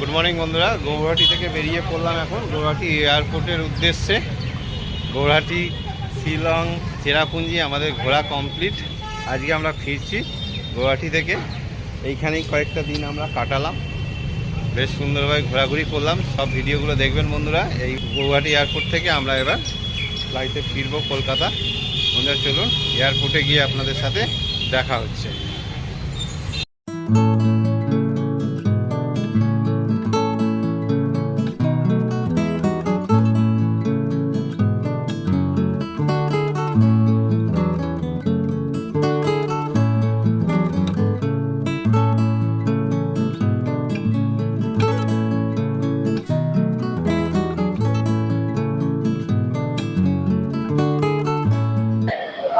Good morning বন্ধুরা। গৌহাটি থেকে বেরিয়ে পড়লাম এখন। গৌহাটি এয়ারপোর্টের উদ্দেশ্যে। গৌহাটি শিলং, চেরাপুঞ্জি আমাদের ঘোরা কমপ্লিট আজকে আমরা ফিরছি গৌহাটি থেকে। এইখানেই কয়েকটা দিন আমরা কাটালাম। বেশ সুন্দরভাবে ঘোরাঘুরি করলাম। সব ভিডিওগুলো দেখবেন বন্ধুরা। এই গৌহাটি এয়ারপোর্ট থেকে আমরা এবার ফ্লাইটে ফিরবো কলকাতা। বন্ধুরা, চলুন এয়ারপোর্টে গিয়ে আপনাদের সাথে দেখা হচ্ছে।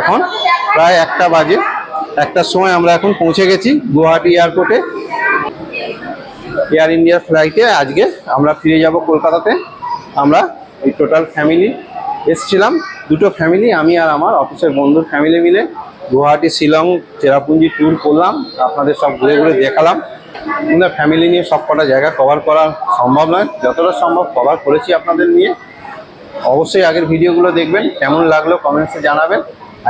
এখন প্রায় একটা বাজে। একটার সময় আমরা এখন পৌঁছে গেছি গুয়াহাটি এয়ারপোর্টে। এয়ার ইন্ডিয়ার ফ্লাইটে আজকে আমরা ফিরে যাব কলকাতাতে। আমরা এই টোটাল ফ্যামিলি এসছিলাম। দুটো ফ্যামিলি, আমি আর আমার অফিসের বন্ধুর ফ্যামিলি মিলে গুয়াহাটি, শিলং, চেরাপুঞ্জি ট্যুর করলাম। আপনাদের সব ঘুরে ঘুরে দেখালাম। কিন্তু ফ্যামিলি নিয়ে সব কটা জায়গা কভার করা সম্ভব নয়। যতটা সম্ভব কভার করেছি আপনাদের নিয়ে। অবশ্যই আগের ভিডিওগুলো দেখবেন। কেমন লাগল কমেন্টসে জানাবেন।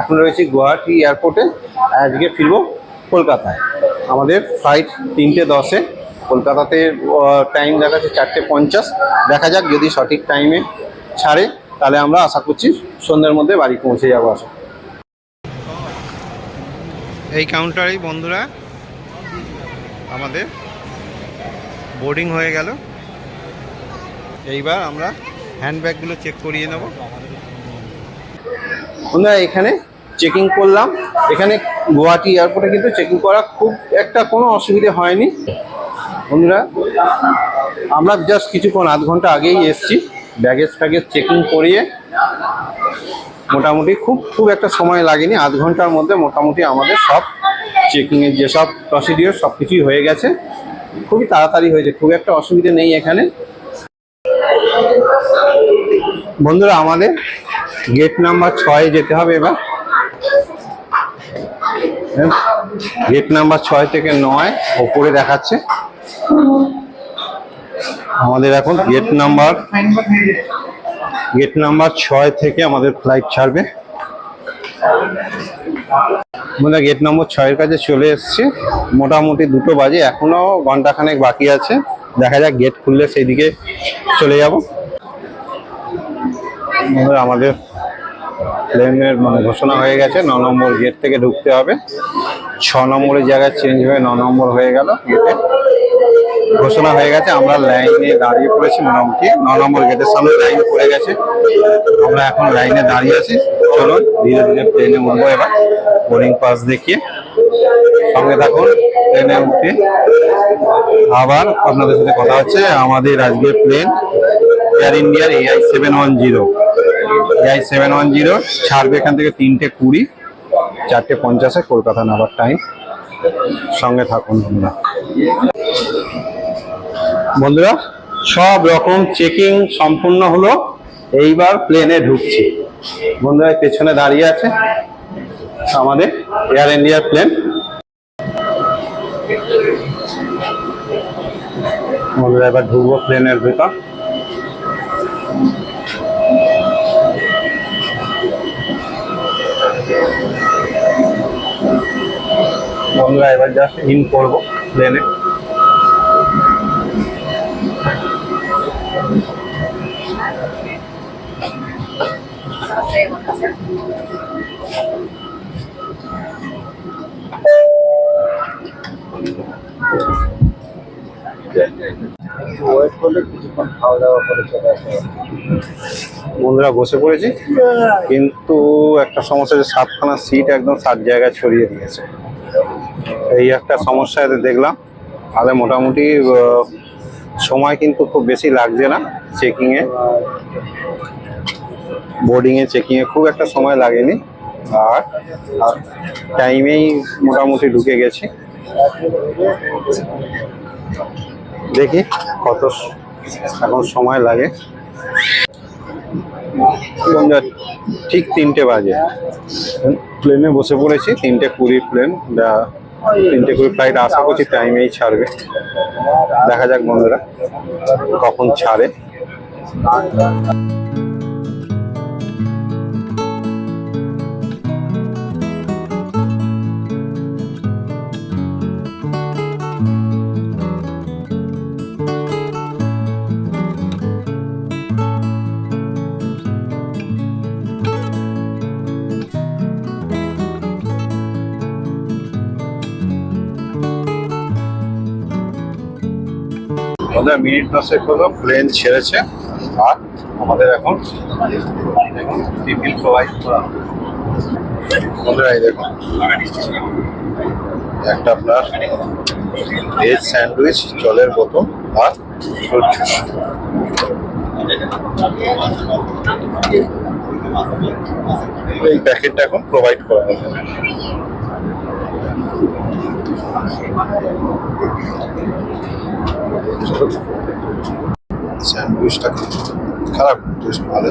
এখন রয়েছি গুয়াহাটি এয়ারপোর্টে, আজকে ফিরবো কলকাতায়। আমাদের ফ্লাইট তিনটে দশে, কলকাতাতে টাইম দেখাচ্ছে চারটে পঞ্চাশ। দেখা যাক যদি সঠিক টাইমে ছাড়ে, তাহলে আমরা আশা করছি সন্ধ্যের মধ্যে বাড়ি পৌঁছে যাব আসা এই কাউন্টারেই বন্ধুরা, আমাদের বোর্ডিং হয়ে গেল। এইবার আমরা হ্যান্ডব্যাগগুলো চেক করিয়ে নেব। বন্ধুরা এখানে চেকিং করলাম। এখানে গুয়াহাটি এয়ারপোর্টে কিন্তু চেকিং করা খুব একটা কোনো অসুবিধে হয়নি। বন্ধুরা, আমরা জাস্ট কিছুক্ষণ আধ ঘণ্টা আগেই এসছি। ব্যাগেজ ফ্যাগেজ চেকিং করিয়ে মোটামুটি খুব খুব একটা সময় লাগেনি। আধ ঘণ্টার মধ্যে মোটামুটি আমাদের সব চেকিংয়ের যেসব প্রসিডিওর সব কিছুই হয়ে গেছে। খুবই তাড়াতাড়ি হয়েছে, খুব একটা অসুবিধে নেই এখানে। বন্ধুরা, আমাদের গেট নাম্বার ছয়ে যেতে হবে এবার। গেট নাম্বার ছয় থেকে নয় ওপরে দেখাচ্ছে। আমাদের এখন গেট নাম্বার গেট নাম্বার ছয় থেকে আমাদের ফ্লাইট ছাড়বে। গেট নম্বর ছয়ের কাছে চলে এসেছি। মোটামুটি দুটো বাজে, এখনও ঘন্টাখানেক বাকি আছে। দেখা যাক গেট খুললে সেই দিকে চলে যাব। আমাদের প্লেনের মানে ঘোষণা হয়ে গেছে, ন নম্বর গেট থেকে ঢুকতে হবে। ছ নম্বরের জায়গায় চেঞ্জ হয়ে ন নম্বর হয়ে গেল গেটে ঘোষণা হয়ে গেছে, আমরা লাইনে দাঁড়িয়ে পড়েছি মোটামুটি। ন নম্বর গেটের সামনে লাইন পড়ে গেছে। আমরা এখন লাইনে দাঁড়িয়ে আছি। চলুন, ধীরে ধীরে প্লেনে উঠবো এবার। বোর্ডিং পাস দেখিয়ে সঙ্গে থাকুন প্লেনে উঠে। আবার আপনাদের সাথে কথা হচ্ছে, আমাদের আজকে প্লেন এয়ার ইন্ডিয়ার AI seven one zero AI seven one zero ছাড়বে এখান থেকে তিনটে কুড়ি, চারটে পঞ্চাশে কলকাতা নামার টাইম। সঙ্গে থাকুন বন্ধুরা। বন্ধুরা, সব রকম চেকিং সম্পূর্ণ হলো, এইবার প্লেনে ঢুকছি। বন্ধুরা পেছনে দাঁড়িয়ে আছে আমাদের এয়ার ইন্ডিয়ার প্লেন বন্ধুরা, এবার ঢুকবো প্লেনের ভেতর। বন্ধুরা এবার জাস্ট ইন করব প্লেনে বন্ধুরা, বসে পড়েছি। কিন্তু একটা সমস্যা যে সাতখানা সিট একদম সাত জায়গায় ছড়িয়ে দিয়েছে। এই একটা সমস্যা দেখলাম। তাহলে মোটামুটি সময় কিন্তু খুব বেশি লাগছে না চেকিংয়ে বোর্ডিংয়ে চেকিংয়ে খুব একটা সময় লাগেনি। আর টাইমেই মোটামুটি ঢুকে গেছি। দেখি কত এখন সময় লাগে। ঠিক তিনটে বাজে। প্লেনে বসে পড়েছি, তিনটে কুড়ি প্লেন। তিনটে করে ফ্লাইট আশা করছি টাইমেই ছাড়বে। দেখা যাক বন্ধুরা কখন ছাড়ে। আমাদের মিনিট দশেক হলো প্লেন ছেড়েছে। আর আমাদের এখন টিফিন প্রোভাইড করা দেখুন। একটা আপনার ভেজ স্যান্ডউইচ জলের বোতল আর ফ্রুট এই প্যাকেটটা এখন প্রোভাইড করা হবে। স্যান্ডউইচটা খারাপ টেস্ট ভালো।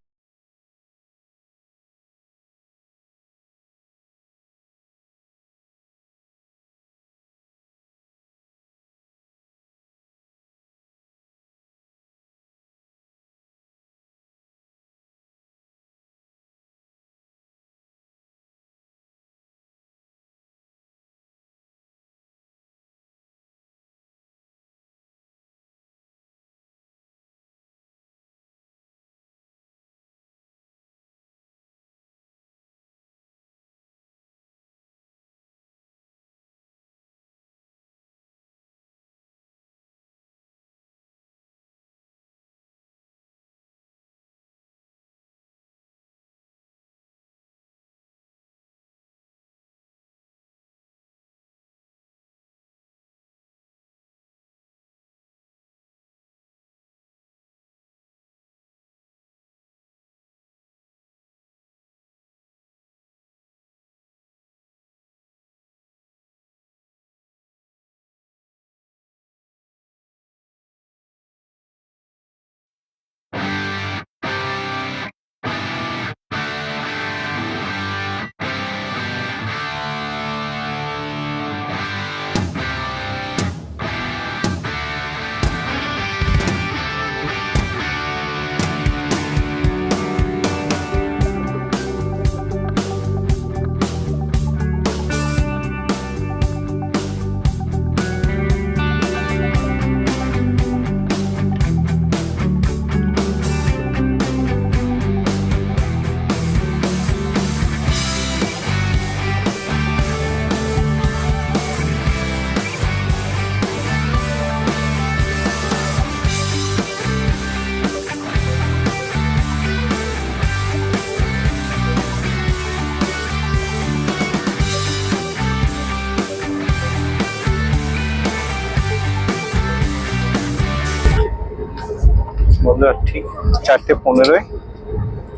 বন্ধুরা ঠিক চারটে পনেরোয়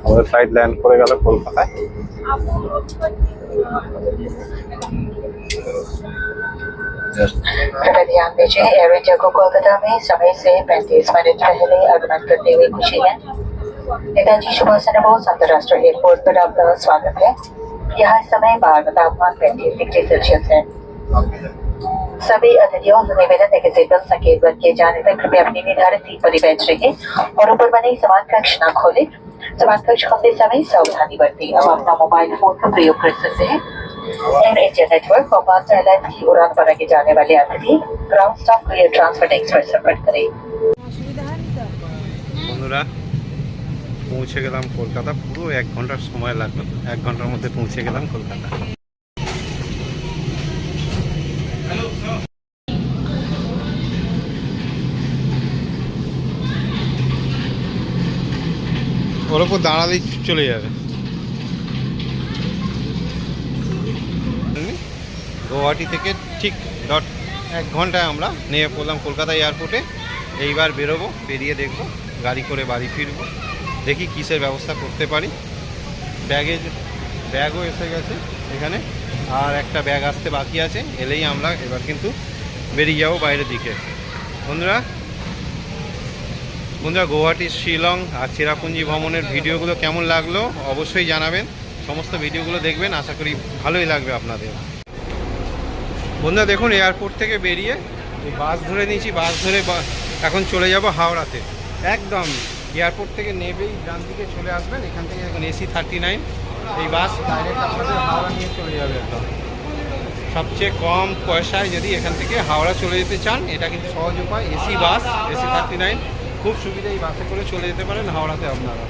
আমাদের ফ্লাইট ল্যান্ড করে গেল কলকাতায় कृपया ध्यान दीजिए एयर इंडिया को कोलकाता में समय से 35 मिनट पहले आगमन करते हुए खुशी है नेताजी सुभाष चंद्र बोस अंतर्राष्ट्रीय एयरपोर्ट पर आपका स्वागत है यहाँ इस समय बाहर का तापमान 35 डिग्री सेल्सियस है सभी अतिथियों से निवेदन है कि सीटबेल्ट संकेत बंद किए जाने तक कृपया अपनी निर्धारित सीट पर ही बैठ रहे और ऊपर बने समान कक्ष न खोले समान कक्ष खोलते समय सावधानी बरतें अब अपना मोबाइल फोन का प्रयोग कर सकते हैं एयर इंडिया नेटवर्क और मास्टर एयरलाइन की उड़ान पर आगे जाने वाले अतिथि ग्राउंड स्टाफ को एयर ट्रांसपोर्ट एक्सप्रेस रिपोर्ट करें বন্ধুরা পৌঁছে গেলাম কলকাতা পুরো এক ঘন্টার সময় লাগলো এক ঘন্টার মধ্যে পৌঁছে গেলাম কলকাতা ওর ওপর দাঁড়ালেই চলে যাবে। গুয়াহাটি থেকে ঠিক ডট এক ঘন্টায় আমরা নিয়ে পড়লাম কলকাতা এয়ারপোর্টে। এইবার বেরোবো, বেরিয়ে দেখব, গাড়ি করে বাড়ি ফিরব, দেখি কিসের ব্যবস্থা করতে পারি। ব্যাগেজ, ব্যাগও এসে গেছে এখানে, আর একটা ব্যাগ আসতে বাকি আছে, এলেই আমরা এবার কিন্তু বেরিয়ে যাব বাইরের দিকে। বন্ধুরা বন্ধুরা গৌহাটি শিলং আর চেরাপুঞ্জি ভ্রমণের ভিডিওগুলো কেমন লাগল অবশ্যই জানাবেন। সমস্ত ভিডিওগুলো দেখবেন, আশা করি ভালোই লাগবে আপনাদের। বন্ধুরা, দেখুন, এয়ারপোর্ট থেকে বেরিয়ে বাস ধরে নিয়েছি, বাস ধরে এখন চলে যাব হাওড়াতে। একদম এয়ারপোর্ট থেকে নেবেই, ডান দিকে চলে আসবেন, এখান থেকে এখন এসি থার্টি নাইন। এই বাস ডাইরেক্ট আপনাদের হাওড়া নিয়ে চলে যাবে একদম। সবচেয়ে কম পয়সায় যদি এখান থেকে হাওড়া চলে যেতে চান, এটা কিন্তু সহজ উপায়, AC bus, AC thirty nine. খুব সুবিধা এই বাসে করে চলে যেতে পারেন হাওড়াতে আপনারা।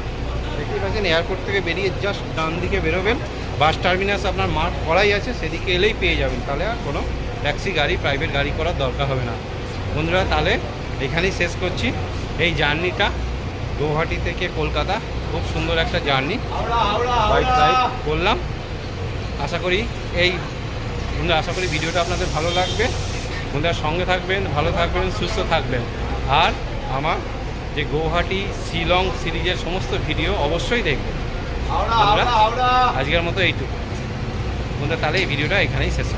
দেখতেই পাচ্ছেন এয়ারপোর্ট থেকে বেরিয়ে জাস্ট ডান দিকে বেরোবেন। বাস টার্মিনাস আপনার মার্ক করাই আছে সেদিকে এলেই পেয়ে যাবেন। তাহলে আর কোনো ট্যাক্সি গাড়ি প্রাইভেট গাড়ি করার দরকার হবে না। বন্ধুরা তাহলে এখানেই শেষ করছি। এই জার্নিটা গৌহাটি থেকে কলকাতা খুব সুন্দর একটা জার্নি। বাইক রাইড করলাম। আশা করি এই বন্ধুরা আশা করি ভিডিওটা আপনাদের ভালো লাগবে। বন্ধুরা সঙ্গে থাকবেন ভালো থাকবেন সুস্থ থাকবেন। আর আমার যে গৌহাটি শিলং সিরিজের সমস্ত ভিডিও অবশ্যই বন্ধুরা আজকের মতো এইটুকু। বন্ধুরা তাহলে এই ভিডিওটা এখানেই শেষ